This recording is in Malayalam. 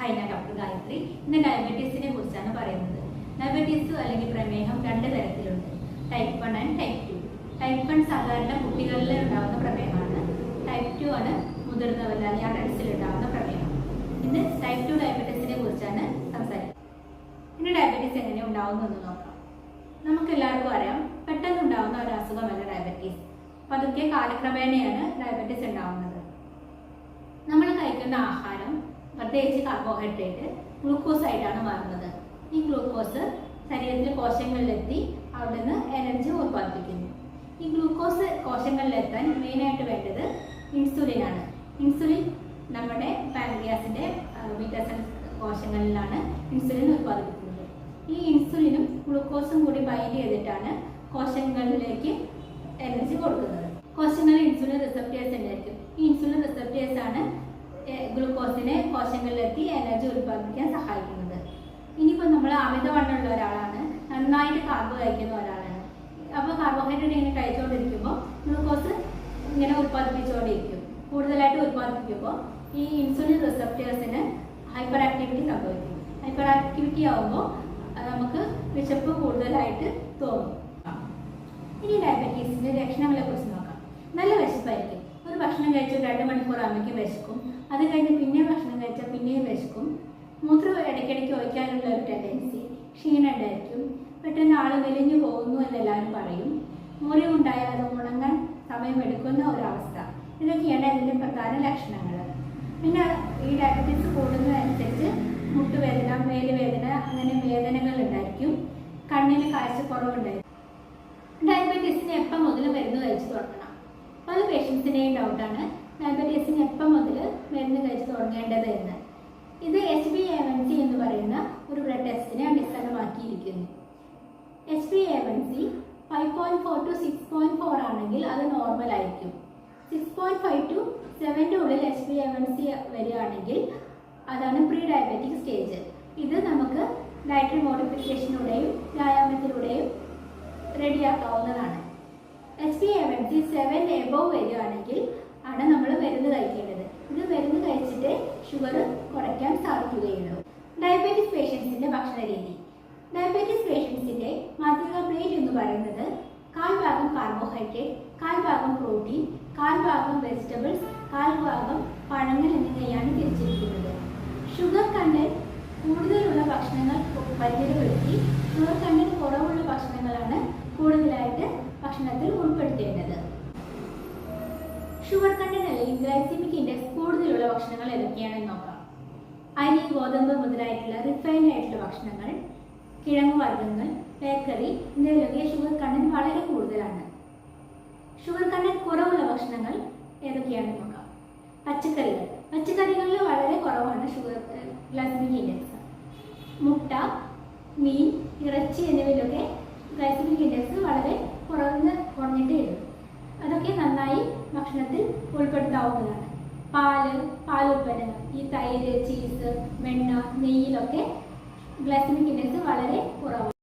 ഹൈന ഡോക്ടർ ഗായത്രി. ഇന്ന് ഡയബറ്റീസിനെ കുറിച്ചാണ് പറയുന്നത്. ഡയബറ്റീസ് അല്ലെങ്കിൽ പ്രമേഹം രണ്ട് തരത്തിലുണ്ട്. Type one and type two type one സാധാരണ കുട്ടികളിൽ ഉണ്ടാകുന്ന പ്രമേഹമാണ്. ടൈപ്പ് ടു ആണ് മുതിർന്നവരിൽ അല്ലെങ്കിൽ അഡൽസിൽ ഉണ്ടാകുന്ന പ്രമേഹം. ഇന്ന് ടൈപ്പ് ടു ഡയബറ്റീസിനെ കുറിച്ചാണ് സംസാരിക്കുന്നത്. ഇന്ന് ഡയബറ്റീസ് എങ്ങനെ ഉണ്ടാവുമെന്ന് നോക്കാം. നമുക്ക് എല്ലാവർക്കും അറിയാം പെട്ടെന്ന് ഉണ്ടാകുന്ന ഒരു അസുഖമല്ല ഡയബറ്റീസ് പതുക്കെ കാലക്രമേണയാണ് ഡയബറ്റീസ് ഉണ്ടാകുന്നത് നമ്മൾ കഴിക്കുന്ന ആഹാരം പ്രത്യേകിച്ച് കാർബോഹൈഡ്രേറ്റ് ഗ്ലൂക്കോസ് ആയിട്ടാണ് മാറുന്നത് ഈ ഗ്ലൂക്കോസ് ശരീരത്തിലെ കോശങ്ങളിലെത്തി അവിടെ നിന്ന് എനർജി ഉത്പാദിപ്പിക്കുന്നു. ഈ ഗ്ലൂക്കോസ് കോശങ്ങളിലെത്താൻ മെയിനായിട്ട് വേണ്ടത് ഇൻസുലിൻ ആണ്. ഇൻസുലിൻ നമ്മുടെ പാൻഗ്യാസിന്റെ വികസൻ കോശങ്ങളിലാണ് ഇൻസുലിൻ ഉത്പാദിപ്പിക്കുന്നത്. ഈ ഇൻസുലിനും ഗ്ലൂക്കോസും കൂടി ബൈൻഡ് ചെയ്തിട്ടാണ് കോശങ്ങളിലേക്ക് എനർജി കൊടുക്കുന്നത്. കോശങ്ങളിൽ ഇൻസുലിൻ റിസപ്റ്റേഴ്സ് ഉണ്ടായിരിക്കും ഈ ഇൻസുലിൻ റിസപ്റ്റേഴ്സ് ആണ് ഗ്ലൂക്കോസിനെ കോശങ്ങളിലെത്തി എനർജി ഉൽപ്പാദിപ്പിക്കാൻ സഹായിക്കുന്നത്. ഇനിയിപ്പോൾ നമ്മൾ അമിതവണ്ണമുള്ള ഒരാളാണ്. നന്നായിട്ട് കാർബ് കഴിക്കുന്ന ഒരാളാണ്. അപ്പോൾ കാർബോഹൈഡ്രേറ്റ് ഇങ്ങനെ കഴിച്ചുകൊണ്ടിരിക്കുമ്പോൾ ഗ്ലൂക്കോസ് ഇങ്ങനെ ഉൽപ്പാദിപ്പിച്ചുകൊണ്ടിരിക്കും കൂടുതലായിട്ട് ഉൽപ്പാദിപ്പിക്കുമ്പോൾ ഈ ഇൻസുലിൻ റിസപ്റ്റേഴ്സിന് ഹൈപ്പർ ആക്ടിവിറ്റി സംഭവിക്കും. ഹൈപ്പർ ആക്ടിവിറ്റി ആകുമ്പോൾ നമുക്ക് വിശപ്പ് കൂടുതലായിട്ട് തോന്നും. ഇനി ഡയബറ്റീസിന്റെ ലക്ഷണങ്ങളെ കുറിച്ച് നോക്കാം. നല്ല വിശപ്പായിരിക്കും. ഭക്ഷണം കഴിച്ച രണ്ട് മണിക്കൂർ അമ്മയ്ക്ക് വിശക്കും. അത് കഴിഞ്ഞ് പിന്നെ ഭക്ഷണം കഴിച്ചാൽ പിന്നെയും വിശക്കും. മൂത്രം ഇടയ്ക്കിടയ്ക്ക് ഒഴിക്കാനുള്ള ഒരു ടെൻഡൻസി ക്ഷീണം ഉണ്ടായിരിക്കും പെട്ടെന്ന് ആൾ മെലിഞ്ഞു പോകുന്നു എന്ന് എല്ലാവരും പറയും. മുറിവുണ്ടായാൽ അത് ഉണങ്ങാൻ സമയമെടുക്കുന്ന ഒരവസ്ഥ. ഇതൊക്കെയാണ് അതിന്റെ പ്രധാന ലക്ഷണങ്ങൾ. പിന്നെ ഈ ഡയബറ്റീസ് കൂടുന്നതനുസരിച്ച് മുട്ടുവേദന മേലുവേദന അങ്ങനെ വേദനകൾ ഉണ്ടായിരിക്കും. കണ്ണിന് കാഴ്ചക്കുറവുണ്ടായിരിക്കും. ഡയബറ്റീസിന് എപ്പം മുതൽ മരുന്ന് കഴിച്ചു തുടങ്ങണം? പല പേഷ്യൻസിന്റെയും ഡൗട്ടാണ് ഡയബറ്റീസിന് എപ്പം മുതൽ മരുന്ന് കഴിച്ച് തുടങ്ങേണ്ടത് എന്ന്. ഇത് H B A one C എന്ന് പറയുന്ന ഒരു ബ്ലഡ് ടെസ്റ്റിനെ അടിസ്ഥാനമാക്കിയിരിക്കുന്നു. H B A one C five point four to six point four ആണെങ്കിൽ അത് നോർമൽ ആയിരിക്കും. സിക്സ് പോയിന്റ് ഫൈവ് ടു സെവന്റെ ഉള്ളിൽ H B A one C വരികയാണെങ്കിൽ അതാണ് പ്രീ ഡയബറ്റിക് സ്റ്റേജ് ഇത് നമുക്ക് ഡയറ്ററി മോഡിഫിക്കേഷനിലൂടെയും വ്യായാമത്തിലൂടെയും റെഡിയാക്കാവുന്നതാണ് H P M M C seven above വരികയാണെങ്കിൽ ആണ് നമ്മൾ മരുന്ന് കഴിക്കേണ്ടത് ഇത് മരുന്ന് കഴിച്ചിട്ട് ഷുഗർ കുറയ്ക്കാൻ സാധിക്കുകയുള്ളൂ ഡയബറ്റിസ് പേഷ്യൻസിന്റെ ഭക്ഷണ രീതി ഡയബറ്റിസ് പേഷ്യൻസിന്റെ മാതൃക പ്ലേറ്റ് എന്ന് പറയുന്നത് കാൽ ഭാഗം കാർബോഹൈഡ്രേറ്റ് കാൽ ഭാഗം പ്രോട്ടീൻ കാൽ ഭാഗം വെജിറ്റബിൾസ് കാൽ ഭാഗം പഴങ്ങൾ എന്നിവയാണ് തിരിച്ചിരിക്കുന്നത് ഷുഗർ കണ്ടന്റ് കൂടുതലുള്ള ഭക്ഷണങ്ങൾ പരിചയപ്പെടുത്തി ഷുഗർ കണ്ടന്റ് കുറവുള്ള ഭക്ഷണങ്ങളാണ് കൂടുതലായിട്ട് ഭക്ഷണത്തിൽ ഉൾപ്പെടുത്തേണ്ടത്. ഷുഗർ കണ്ടന്റ് ഗ്ലൈസിമിക് ഇൻഡെക്സ് കൂടുതലുള്ള ഭക്ഷണങ്ങൾ ഏതൊക്കെയാണെന്ന് നോക്കാം. അരി ഗോതമ്പ് മുതലായിട്ടുള്ള റിഫൈൻഡ് ആയിട്ടുള്ള ഭക്ഷണങ്ങൾ കിഴങ്ങ് വർഗങ്ങൾ ബേക്കറി എന്നിവയിലൊക്കെ ഷുഗർ കണ്ടന്റ് വളരെ കൂടുതലാണ്. ഷുഗർ കണ്ടന്റ് കുറവുള്ള ഭക്ഷണങ്ങൾ ഏതൊക്കെയാണെന്ന് നോക്കാം. പച്ചക്കറികൾ. പച്ചക്കറികളിൽ വളരെ കുറവാണ് ഷുഗർ ഗ്ലൈസമിക് ഇൻഡെക്സ് മുട്ട മീൻ ഇറച്ചി എന്നിവയിലൊക്കെ ഗ്ലൈസമിക് ഇൻഡെക്സ് വളരെ കുറഞ്ഞ് ഭക്ഷണത്തിൽ ഉൾപ്പെടുത്താവുന്നതാണ്. പാൽ പാലുൽപ്പന്നങ്ങൾ ഈ തൈര് ചീസ് വെണ്ണ നെയ്യിലൊക്കെ ഗ്ലൈസമിക് ഇൻഡെക്സ് വളരെ കുറവാണ്.